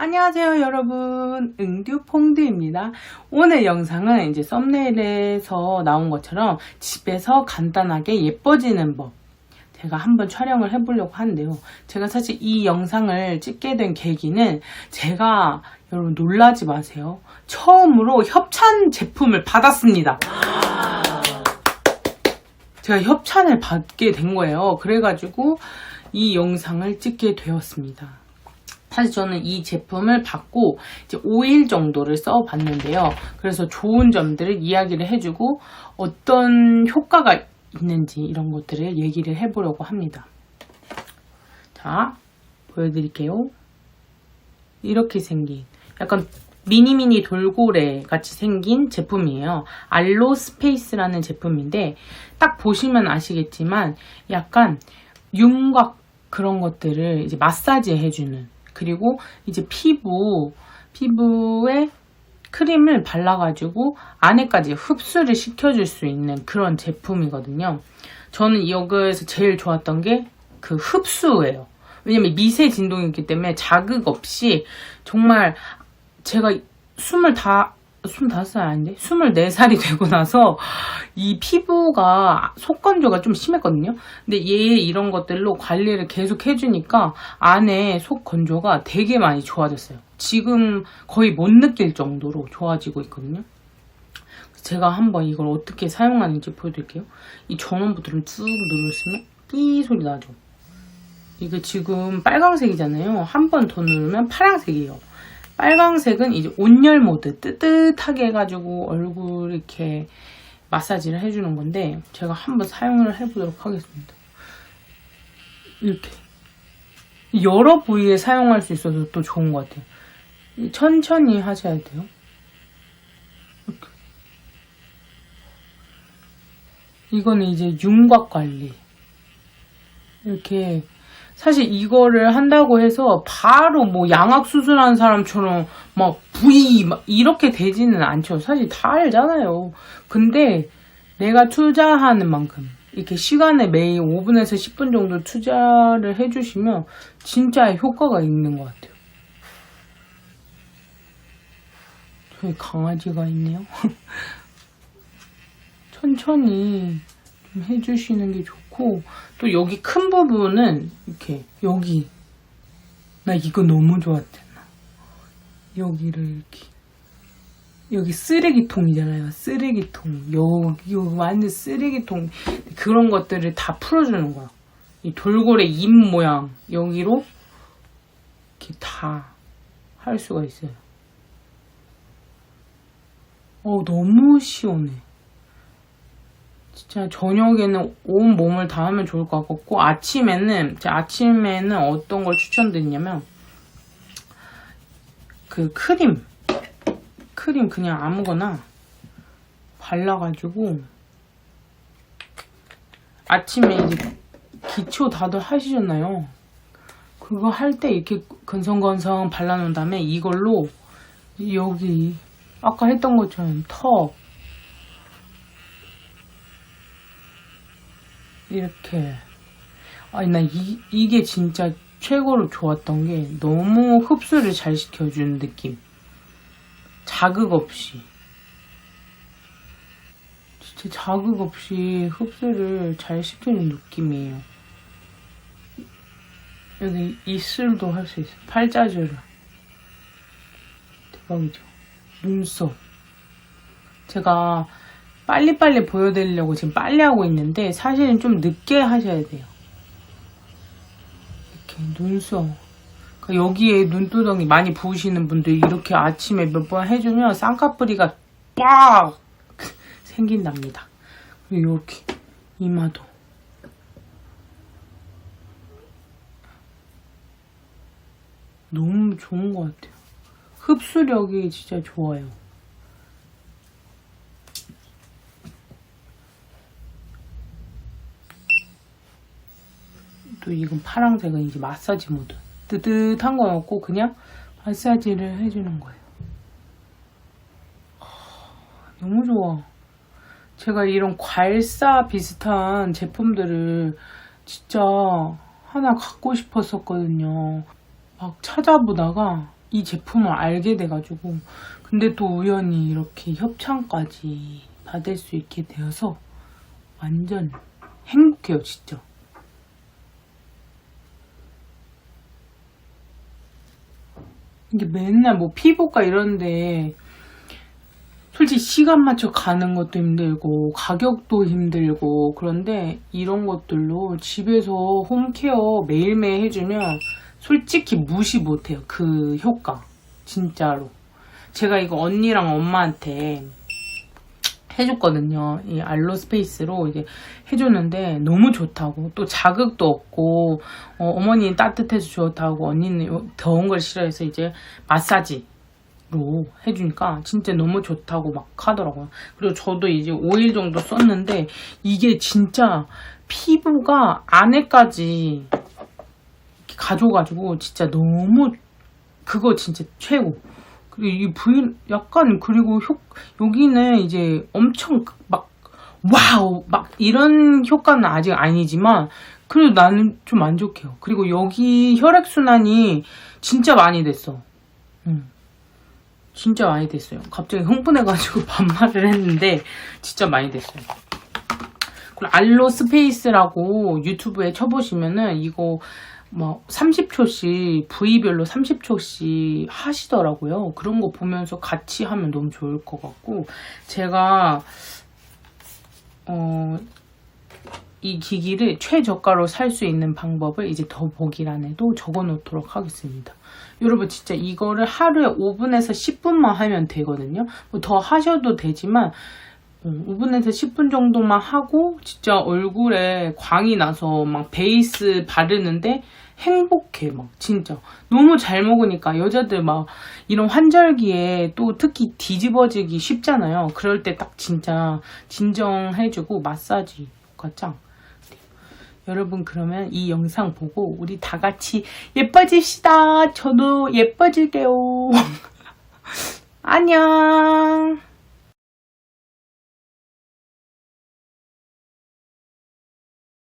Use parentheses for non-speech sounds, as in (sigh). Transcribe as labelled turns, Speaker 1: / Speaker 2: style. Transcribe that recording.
Speaker 1: 안녕하세요 여러분. 응듀퐁드입니다. 오늘 영상은 이제 썸네일에서 나온 것처럼 집에서 간단하게 예뻐지는 법 제가 한번 촬영을 해보려고 하는데요. 제가 사실 이 영상을 찍게 된 계기는 제가 여러분 놀라지 마세요. 처음으로 협찬 제품을 받았습니다. 제가 협찬을 받게 된 거예요. 그래가지고 이 영상을 찍게 되었습니다 사실 저는 이 제품을 받고 이제 5일 정도를 써봤는데요. 그래서 좋은 점들을 이야기를 해주고 어떤 효과가 있는지 이런 것들을 얘기를 해보려고 합니다. 자, 보여드릴게요. 이렇게 생긴 약간 미니미니 돌고래 같이 생긴 제품이에요. 알로 스페이스라는 제품인데 딱 보시면 아시겠지만 약간 윤곽 그런 것들을 이제 마사지 해주는 그리고 이제 피부, 피부에 크림을 발라가지고 안에까지 흡수를 시켜줄 수 있는 그런 제품이거든요. 저는 여기에서 제일 좋았던 게 그 흡수예요. 왜냐면 미세 진동이기 때문에 자극 없이 정말 제가 숨을 다 25살 아닌데? 24살이 되고 나서 이 피부가 속건조가 좀 심했거든요. 근데 얘 이런 것들로 관리를 계속 해주니까 안에 속건조가 되게 많이 좋아졌어요. 지금 거의 못 느낄 정도로 좋아지고 있거든요. 제가 한번 이걸 어떻게 사용하는지 보여드릴게요. 이 전원 버튼을 쭉 눌렀으면 삐 소리 나죠. 이게 지금 빨강색이잖아요. 한 번 더 누르면 파란색이에요. 빨강색은 이제 온열 모드 뜨뜻하게 해가지고 얼굴 이렇게 마사지를 해주는 건데 제가 한번 사용을 해보도록 하겠습니다. 이렇게 여러 부위에 사용할 수 있어서 또 좋은 것 같아요. 천천히 하셔야 돼요. 이렇게. 이거는 이제 윤곽 관리. 이렇게 사실 이거를 한다고 해서 바로 뭐 양악 수술한 사람처럼 막 부위 막 이렇게 되지는 않죠. 사실 다 알잖아요. 근데 내가 투자하는 만큼 이렇게 시간에 매일 5분에서 10분 정도 투자를 해주시면 진짜 효과가 있는 것 같아요. 저기 강아지가 있네요. (laughs) 천천히 좀 해주시는 게 좋고 또 여기 큰 부분은 이렇게 여기. 나 이거 너무 좋았대 나 여기를 이렇게. 여기 쓰레기통이잖아요. 쓰레기통. 여기 완전 쓰레기통. 그런 것들을 다 풀어주는 거야. 이 돌고래 입 모양. 여기로 이렇게 다 할 수가 있어요. 어 너무 시원해 진짜 저녁에는 온 몸을 다 하면 좋을 것 같고 아침에는 제 아침에는 어떤 걸 추천드리냐면 그 크림 크림 그냥 아무거나 발라가지고 아침에 이제 기초 다들 하시잖아요. 그거 할 때 이렇게 건성건성 발라놓은 다음에 이걸로 여기 아까 했던 것처럼 턱 이렇게. 아니 나 이, 이게 진짜 최고로 좋았던 게 너무 흡수를 잘 시켜주는 느낌. 자극 없이. 진짜 자극 없이 흡수를 잘 시키는 느낌이에요. 여기 입술도 할 수 있어 팔자주름. 대박이죠? 눈썹. 제가 빨리빨리 보여드리려고 지금 빨리 하고 있는데 사실은 좀 늦게 하셔야 돼요. 이렇게 눈썹. 그러니까 여기에 눈두덩이 많이 부으시는 분들 이렇게 아침에 몇 번 해주면 쌍꺼풀이가 빡 생긴답니다. 그리고 이렇게 이마도. 너무 좋은 것 같아요. 흡수력이 진짜 좋아요. 또 이건 파랑색은 이제 마사지 모드. 뜨뜻한 거였고 그냥 마사지를 해주는 거예요. 너무 좋아. 제가 이런 괄사 비슷한 제품들을 진짜 하나 갖고 싶었었거든요. 막 찾아보다가 이 제품을 알게 돼가지고 근데 또 우연히 이렇게 협찬까지 받을 수 있게 되어서 완전 행복해요 진짜 이게 맨날 뭐 피부과 이런데 솔직히 시간 맞춰 가는 것도 힘들고 가격도 힘들고 그런데 이런 것들로 집에서 홈케어 매일매일 해주면 솔직히 무시 못해요. 그 효과. 진짜로. 제가 이거 언니랑 엄마한테 해줬거든요 이 알로 스페이스로 이제 해줬는데 너무 좋다고 또 자극도 없고 어, 머니 따뜻해서 좋다고 언니는 더운 걸 싫어해서 이제 마사지 로 해주니까 진짜 너무 좋다고 막 하더라고요. 그리고 저도 이제 5일 정도 썼는데 이게 진짜 피부가 안에까지 가져가지고 진짜 너무 그거 진짜 최고. 그리고 이 부위 약간 그리고 효 여기는 이제 엄청 막 와우 막 이런 효과는 아직 아니지만 그래도 나는 좀 만족해요. 그리고 여기 혈액 순환이 진짜 많이 됐어. 음. 진짜 많이 됐어요. 갑자기 흥분해가지고 (laughs) 반말을 했는데 진짜 많이 됐어요. 알로 스페이스라고 유튜브에 쳐보시면은 이거 뭐 30초씩 부위별로 30초씩 하시더라고요. 그런 거 보면서 같이 하면 너무 좋을 것 같고 제가 어, 이 기기를 최저가로 살 수 있는 방법을 이제 더보기란에도 적어 놓도록 하겠습니다. 여러분 진짜 이거를 하루에 5분에서 10분만 하면 되거든요. 뭐 더 하셔도 되지만 5분에서 10분 정도만 하고 진짜 얼굴에 광이 나서 막 베이스 바르는데 행복해 막 진짜 너무 잘 먹으니까 여자들 막 이런 환절기에 또 특히 뒤집어지기 쉽잖아요. 그럴 때 딱 진짜 진정해주고 마사지 가 짱. 여러분 그러면 이 영상 보고 우리 다 같이 예뻐집시다. 저도 예뻐질게요. (laughs) 안녕.